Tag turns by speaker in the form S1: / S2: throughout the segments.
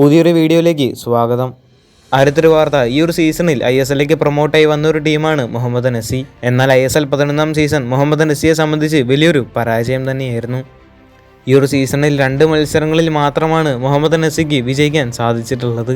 S1: പുതിയൊരു വീഡിയോയിലേക്ക് സ്വാഗതം. അടുത്തൊരു വാർത്ത ഈ ഒരു സീസണിൽ ഐ എസ് എല്ലിലേക്ക് പ്രൊമോട്ടായി വന്ന ഒരു ടീമാണ് മുഹമ്മദ് നസി. എന്നാൽ ഐ എസ് എൽ പതിനൊന്നാം സീസൺ മുഹമ്മദ് നസിയെ സംബന്ധിച്ച് വലിയൊരു പരാജയം തന്നെയായിരുന്നു. ഈ ഒരു സീസണിൽ രണ്ട് മത്സരങ്ങളിൽ മാത്രമാണ് മുഹമ്മദ് നസിക്ക് വിജയിക്കാൻ സാധിച്ചിട്ടുള്ളത്.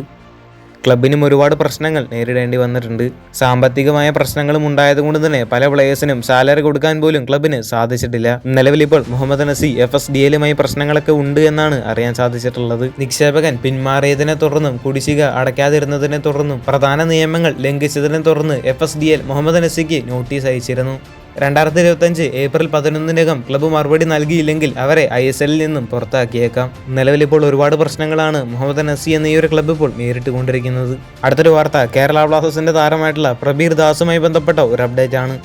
S1: ക്ലബിനും ഒരുപാട് പ്രശ്നങ്ങൾ നേരിടേണ്ടി വന്നിട്ടുണ്ട്. സാമ്പത്തികമായ പ്രശ്നങ്ങളും ഉണ്ടായതുകൊണ്ട് തന്നെ പല പ്ലേയേഴ്സിനും സാലറി കൊടുക്കാൻ പോലും ക്ലബിന് സാധിച്ചിട്ടില്ല. നിലവിൽ ഇപ്പോൾ Muhammad Nasi F S D എല്ലുമായി പ്രശ്നങ്ങളൊക്കെ ഉണ്ട് എന്നാണ് അറിയാൻ സാധിച്ചിട്ടുള്ളത്. നിക്ഷേപകൻ പിന്മാറിയതിനെ തുടർന്നും കുടിശ്ശിക അടയ്ക്കാതിരുന്നതിനെ തുടർന്നും പ്രധാന നിയമങ്ങൾ ലംഘിച്ചതിനെ തുടർന്ന് F S D L Mohammed നസിക്ക് notice അയച്ചിരുന്നു. രണ്ടായിരത്തി ഇരുപത്തഞ്ച് ഏപ്രിൽ പതിനൊന്നിനകം ക്ലബ്ബ് മറുപടി നൽകിയില്ലെങ്കിൽ അവരെ ഐ എസ് എല്ലിൽ നിന്നും പുറത്താക്കിയേക്കാം. നിലവിലിപ്പോൾ ഒരുപാട് പ്രശ്നങ്ങളാണ് മുഹമ്മദ് നസി എന്ന ഈ ഒരു ക്ലബ്ബ് ഇപ്പോൾ നേരിട്ടുകൊണ്ടിരിക്കുന്നത്. അടുത്തൊരു വാർത്ത കേരള ബ്ലാസ്റ്റേഴ്സിന്റെ താരമായിട്ടുള്ള പ്രബീർ ദാസുമായി ബന്ധപ്പെട്ട ഒരു അപ്ഡേറ്റ് ആണ്.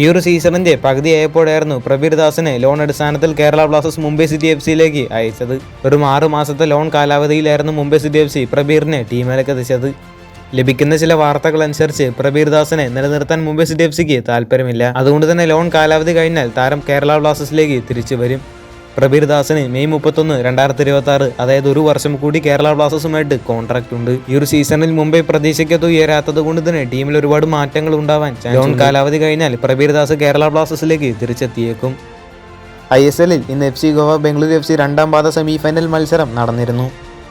S1: ഈ ഒരു സീസണിന്റെ പകുതിയായപ്പോഴായിരുന്നു പ്രബീർ ദാസിനെ ലോൺ അടിസ്ഥാനത്തിൽ Kerala Blasters Mumbai city F സിയിലേക്ക് അയച്ചത്. ഒരു ആറ് മാസത്തെ ലോൺ കാലാവധിയിലായിരുന്നു മുംബൈ സിറ്റി എഫ് സി പ്രബീറിനെ ടീമിലേക്ക് എത്തിച്ചത്. ലഭിക്കുന്ന ചില വാർത്തകൾ അനുസരിച്ച് പ്രബീർ ദാസിനെ നിലനിർത്താൻ മുംബൈ സിറ്റി എഫ് സിക്ക് താല്പര്യമില്ല അതുകൊണ്ട് തന്നെ ലോൺ കാലാവധി കഴിഞ്ഞാൽ താരം കേരള ബ്ലാസ്റ്റേഴ്സിലേക്ക് തിരിച്ചു വരും. പ്രബീർ ദാസിന് മെയ് മുപ്പത്തൊന്ന് രണ്ടായിരത്തി ഇരുപത്തി ആറ് അതായത് ഒരു വർഷം കൂടി കേരള ബ്ലാസ്റ്റേഴ്സുമായിട്ട് കോൺട്രാക്ട് ഉണ്ട്. ഈ ഒരു സീസണിൽ മുംബൈ പ്രതീക്ഷയ്ക്കത് ഉയരാത്തത് കൊണ്ട് തന്നെ ടീമിൽ ഒരുപാട് മാറ്റങ്ങൾ ഉണ്ടാവാൻ ലോൺ കാലാവധി കഴിഞ്ഞാൽ പ്രബീർ ദാസ് കേരള ബ്ലാസ്റ്റേഴ്സിലേക്ക് തിരിച്ചെത്തിയേക്കും. ഐ എസ് എല്ലിൽ ഇന്ന് F C Goa Bengaluru F C രണ്ടാം പാദ സെമിഫൈനൽ മത്സരം നടന്നിരുന്നു.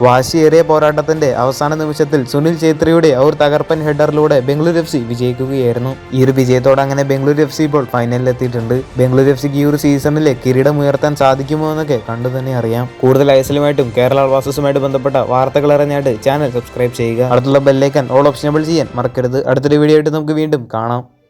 S1: വാശിയേറിയ പോരാട്ടത്തിന്റെ അവസാന നിമിഷത്തിൽ സുനിൽ ഛേത്രിയുടെ ഒരു തകർപ്പൻ ഹെഡറിലൂടെ ബംഗളൂരു എഫ് സി വിജയിക്കുകയായിരുന്നു. ഈ ഒരു വിജയത്തോടെ അങ്ങനെ ബംഗളൂരു എഫ് സി ഇപ്പോൾ ഫൈനലിൽ എത്തിയിട്ടുണ്ട്. ബംഗളൂരു എഫ് സിക്ക് ഈ ഒരു സീസണിലെ കിരീടം ഉയർത്താൻ സാധിക്കുമോ എന്നൊക്കെ കണ്ടു തന്നെ അറിയാം. കൂടുതൽ ഐസലുമായിട്ടും കേരള വാസസുമായിട്ട് ബന്ധപ്പെട്ട വാർത്തകൾ അറിഞ്ഞായിട്ട് ചാനൽ സബ്സ്ക്രൈബ് ചെയ്യുക. അടുത്തുള്ള ബെല്ലൈക്കൻ ഓൾ ഓപ്ഷനബിൾ ചെയ്യാൻ മറക്കരുത്. അടുത്തൊരു വീഡിയോ ആയിട്ട് നമുക്ക് വീണ്ടും കാണാം.